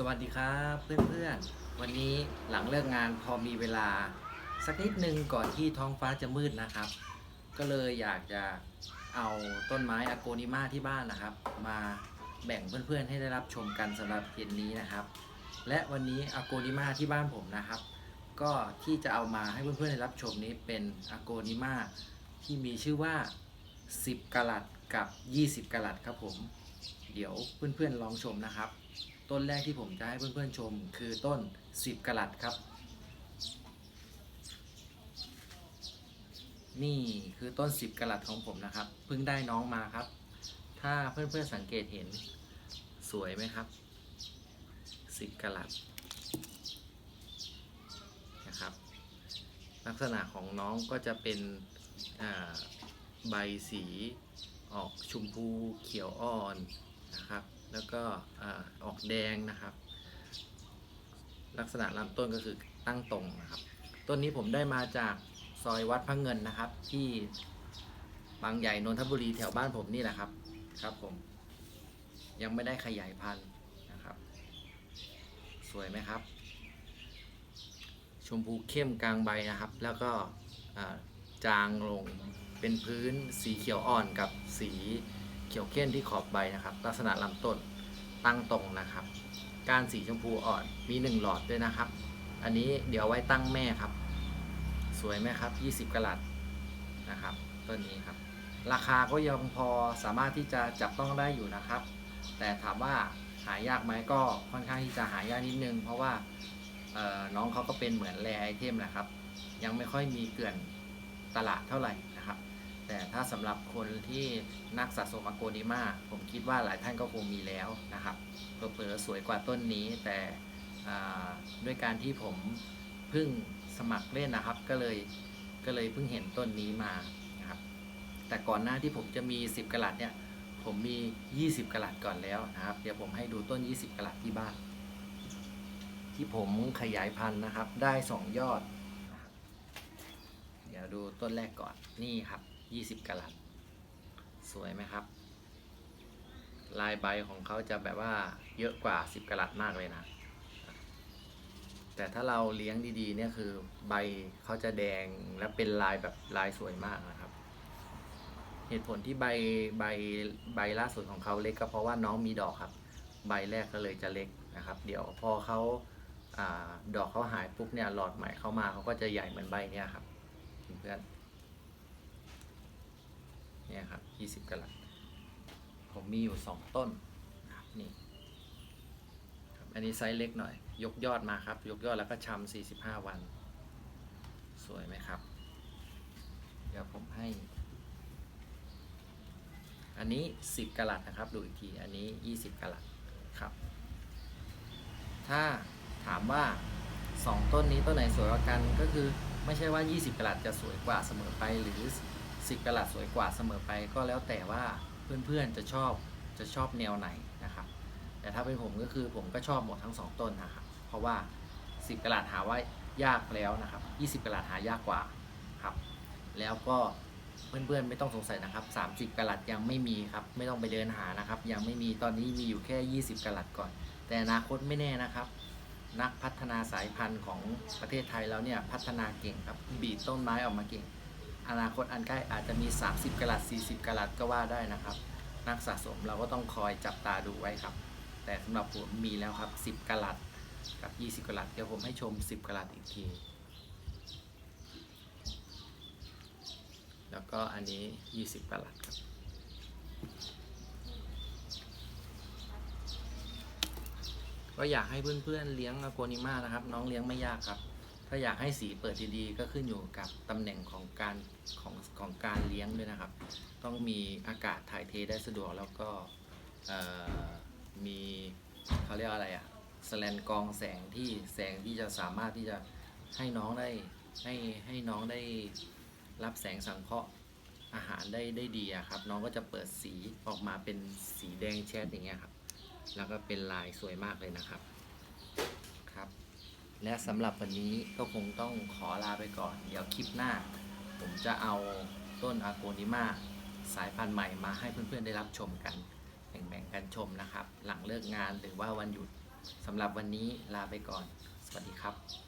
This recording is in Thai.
สวัสดีครับเพื่อนๆ วันนี้หลังเลิกงานพอมีเวลา สักนิดนึงก่อนที่ท้องฟ้าจะมืดนะครับ ก็เลยอยากจะเอาต้นไม้อะโกนิมาที่บ้านนะครับ มาแบ่งเพื่อนๆให้ได้รับชมกันสำหรับเย็นนี้นะครับ และวันนี้อะโกนิมาที่บ้านผมนะครับ ก็ที่จะเอามาให้เพื่อนๆได้รับชมนี้เป็นอะโกนิมาที่มีชื่อว่า 10กะลัดกับ 20กะลัดครับผม เดี๋ยวเพื่อนๆลองชมนะครับ ต้นแรกที่ผมจะให้เพื่อนๆชม คือต้น 10กะลัดครับ นี่คือต้น 10กะลัดของผมนะครับ เพิ่งได้น้องมาครับ ถ้าเพื่อนๆสังเกตเห็นสวยไหมครับ 10กะลัดนะครับ ลักษณะของน้องก็จะเป็นใบสีออกชมพูเขียวอ่อน นะครับ แล้วก็อออกแดงนะครับ ลักษณะลำต้นก็คือตั้งตรงนะครับ ต้นนี้ผมได้มาจากซอยวัดพระเงินนะครับ ที่บางใหญ่นนทบุรีแถวบ้านผมนี่แหละครับครับผม ยังไม่ได้ขยายพันธุ์นะครับ สวยไหมครับ ชมพูเข้มกลางใบนะครับ แล้วก็จางลงเป็นพื้นสีเขียวอ่อนกับสี เขียวเข้มที่ขอบใบนะครับ ลักษณะลำต้นตั้งตรงนะครับก้านสีชมพูอ่อนมีหนึ่งหลอดด้วยนะครับ อันนี้เดี๋ยวไว้ตั้งแม่ครับ สวยไหมครับ 20กะลัดนะครับต้นนี้ครับ ราคาก็ยังพอสามารถที่จะจับต้องได้อยู่นะครับ แต่ถามว่าหายากไหมก็ค่อนข้างที่จะหายากนิดนึง เพราะว่าน้องเขาก็เป็นเหมือนแรไอเทมแหละครับ ยังไม่ค่อยมีเกลื่อนตลาดเท่าไหร่ แต่ถ้าสำหรับคนที่นักสะสมอโกนิมาผมคิดว่าหลายท่านก็คงมีแล้วนะครับเผลอๆสวยกว่าต้นนี้แต่ด้วยการที่ผมเพิ่งสมัครเล่นนะครับ ก็เลยก็เลยเพิ่งเห็นต้นนี้มานะครับ แต่ก่อนหน้าที่ผมจะมี 10กะลัดเนี่ย ผมมี 20กะลัดก่อนแล้วนะครับ เดี๋ยวผมให้ดูต้น 20กะลัดที่บ้าน ที่ผมขยายพันธุ์นะครับ ได้ 2 ยอด เดี๋ยวดูต้นแรกก่อนนี่ครับ 20กะลัด สวยไหมครับ ลายใบของเขาจะแบบว่าเยอะกว่า 10กะลัดมากเลยนะ แต่ถ้าเราเลี้ยงดีๆเนี่ยคือใบเขาจะแดงและเป็นลายแบบลายสวยมากนะครับ เหตุผลที่ใบใบใบล่าสุดของเขาเล็กก็เพราะว่าน้องมีดอกครับ ใบแรกก็เลยจะเล็กนะครับ เดี๋ยวพอเขาอาดอกเขาหายปุ๊บเนี่ยหลอดใหม่เข้ามาเขาก็จะใหญ่เหมือนใบเนี่ยครับเพื่อน เนี่ยครับยี่สิบกะลัด ผมมีอยู่สองต้นนี่ครับอันนี้ไซส์เล็กหน่อย ยกยอดมาครับ ยกยอดแล้วก็ชำสี่สิบห้าวัน สวยไหมครับ เดี๋ยวผมให้ อันนี้ 10กะลัดนะครับ ดูอีกที อันนี้ 20กะลัดครับ ถ้าถามว่า 2 ต้นนี้ต้นไหนสวยกว่ากันก็คือไม่ใช่ว่า 20กะลัดจะสวยกว่าเสมอไปหรือ 10กะลัดสวยกว่าเสมอไปก็แล้วแต่ว่าเพื่อนๆจะชอบจะชอบแนวไหนนะครับ แต่ถ้าเป็นผมก็คือผมก็ชอบหมดทั้ง 2 ต้นนะครับ เพราะว่า 10กะลัดหาว่ายากแล้วนะครับ 20กะลัดหายากกว่าครับ แล้วก็เพื่อนๆไม่ต้องสงสัยนะครับ 30กะลัดยังไม่มีครับ ไม่ต้องไปเดินหานะครับ ยังไม่มีตอนนี้มีอยู่แค่ 20กะลัดก่อน แต่อนาคตไม่แน่นะครับ นักพัฒนาสายพันธุ์ของประเทศไทยแล้วเนี่ยพัฒนาเก่งครับบีบต้นไม้ออกมาเก่ง อนาคตอันใกล้อาจจะมี 30กะลัด 40กะลัดก็ว่าได้นะครับ นักสะสมเราก็ต้องคอยจับตาดูไว้ครับ แต่สำหรับผมมีแล้วครับ 10กะลัดกับ 20กะลัดเดี๋ยวผมให้ชม 10กะลัดอีกที แล้วก็อันนี้ 20กะลัดครับก็อยากให้เพื่อนๆเลี้ยงอโกนิมานะครับ น้องเลี้ยงไม่ยากครับ ถ้าอยากให้สีเปิดดีๆ ก็ขึ้นอยู่กับตำแหน่งของการของของการเลี้ยงด้วยนะครับ ต้องมีอากาศถ่ายเทได้สะดวกแล้วก็มีเขาเรียกว่าอะไรอะสแลนกองแสงที่แสงที่จะสามารถที่จะให้น้องได้ให้ให้น้องได้รับแสงสังเคราะห์อาหารได้ได้ดีอะครับ น้องก็จะเปิดสีออกมาเป็นสีแดงแชดอย่างเงี้ยครับ แล้วก็เป็นลายสวยมากเลยนะครับครับ และสำหรับวันนี้ก็คงต้องขอลาไปก่อน เดี๋ยวคลิปหน้า ผมจะเอาต้นอาโกนิมาสายพันธุ์ใหม่มาให้เพื่อนๆได้รับชมกัน แบ่งๆกันชมนะครับ หลังเลิกงานหรือว่าวันหยุดสำหรับวันนี้ลาไปก่อน สวัสดีครับ